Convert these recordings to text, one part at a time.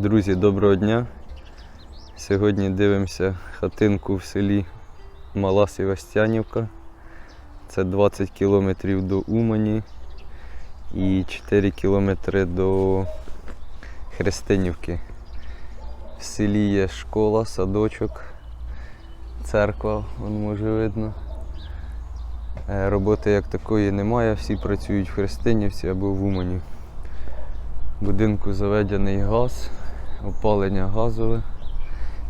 Друзі, доброго дня. Сьогодні дивимося хатинку в селі Мала Севастянівка. Це 20 кілометрів до Умані і 4 кілометри до Христинівки. В селі є школа, садочок, церква, вон може видно. Е, Роботи як такої немає, всі працюють в Христинівці або в Умані. Будинку заведений газ, опалення газове,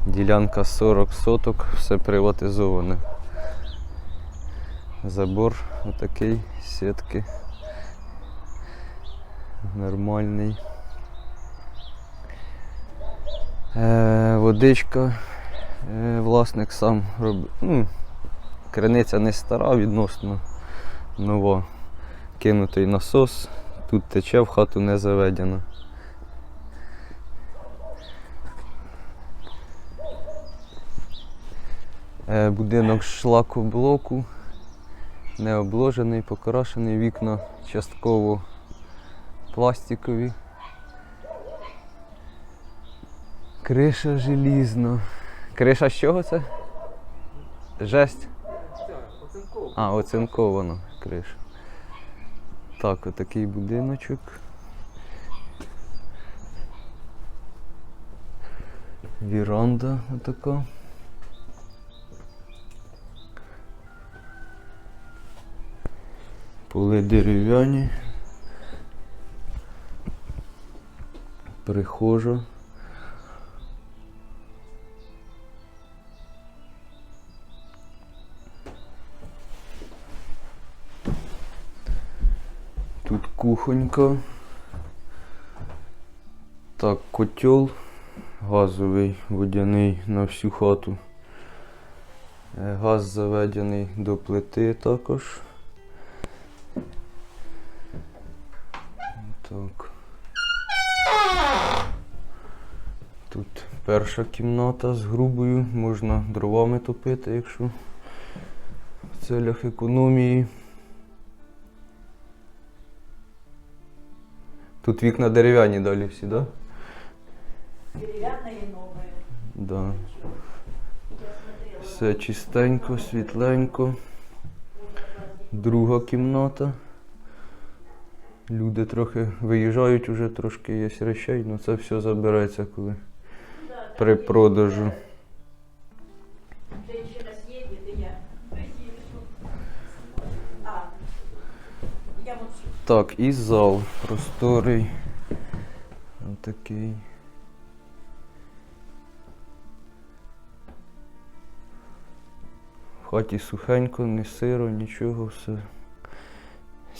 ділянка 40 соток, все приватизоване. Забор отакий, сітки. Нормальний. Е, водичка. Е, власник сам робить. Ну, криниця не стара відносно нова. Кинутий насос. Тут тече, в хату не заведено. Будинок з шлакоблоку, не обложений, покрашений, вікна частково пластикові. Криша желізна. Криша з чого це? Жесть? А, оцинкована криша. Так, отакий будиночок. Віранда отака. Поли дерев'яні. Прихожа. Тут кухонька. Так, котел газовий, водяний на всю хату. Е, Газ заведений до плити також. Так. Тут перша кімната з грубою, можна дровами топити, якщо в целях економії. Тут вікна дерев'яні далі всі, так? Да? Деревянные новые. Да. Я. Все чистенько, світленько. Друга кімната. Люди трохи виїжджають, уже трошки є речей, але це все забирається коли Да, при продажу. Так, і зал просторий. Отакий. В хаті сухенько, не сиро, нічого, все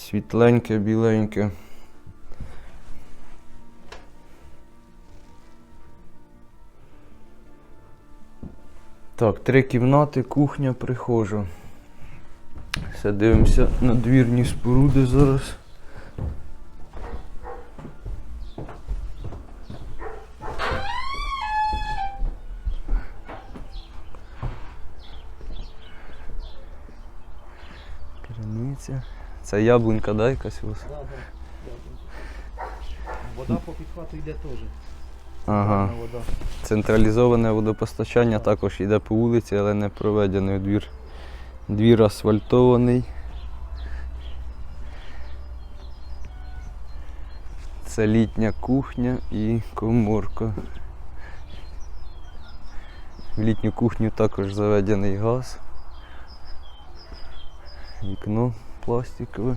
світленьке, біленьке. Так, три кімнати, кухня, прихожа. Все, дивимося на двірні споруди зараз. Криниця. Це яблунька, да, якась у вас? Да, да, да. Вода по підхвату йде теж. Ага. Вода. Централізоване водопостачання також йде по вулиці, але не проведений двір. Двір асфальтований. Це літня кухня і коморка. В літню кухню також заведений газ. Вікно пластикове.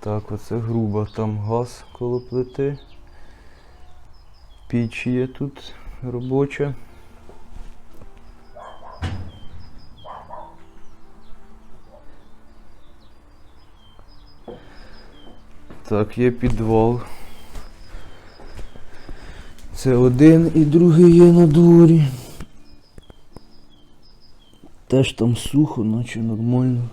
Так, оце грубо, там газ коло плити. Піч є тут робоча. Так, є підвал. Це один і другий є на дворі. Теж там сухо, наче нормально.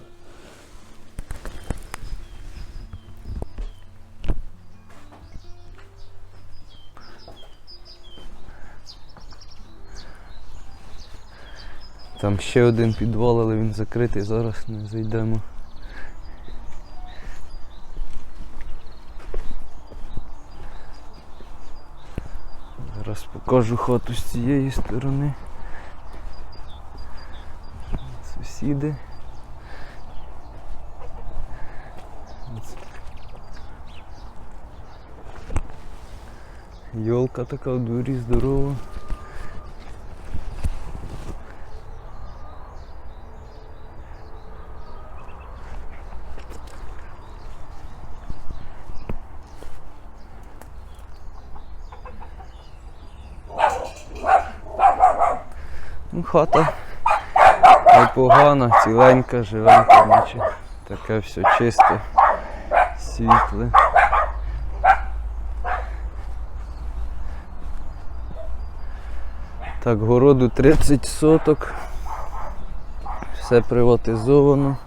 Там ще один підвал, але він закритий, зараз не зайдемо. Зараз покажу хату з цієї сторони. Сусіди. Йолка така в дворі здорова. Ну, хата непогана, ціленька, живенька, наче таке все чисте, світле. Так, городу 30 соток. Все приватизовано.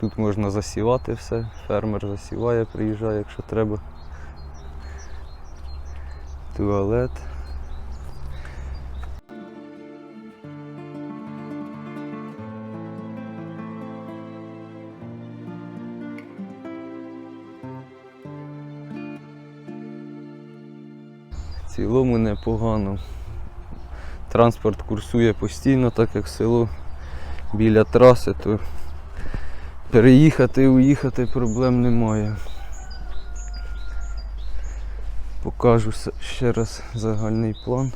Тут можна засівати все, фермер засіває, приїжджає, якщо треба. Туалет. В цілому непогано. Транспорт курсує постійно, так як село біля траси, то переїхати, уїхати проблем немає. Покажу ще раз загальний план.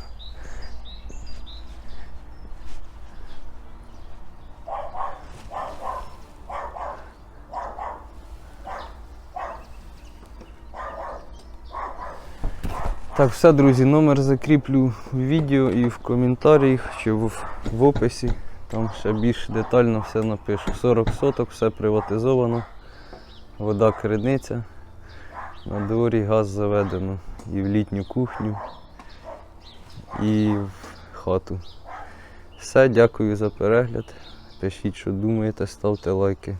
Так, все, друзі, номер закріплю в відео і в коментарях чи в, в описі. Там ще більш детально все напишу. 40 соток, все приватизовано, вода криниця, на дворі газ заведено і в літню кухню, і в хату. Все, дякую за перегляд. Пишіть, що думаєте, ставте лайки.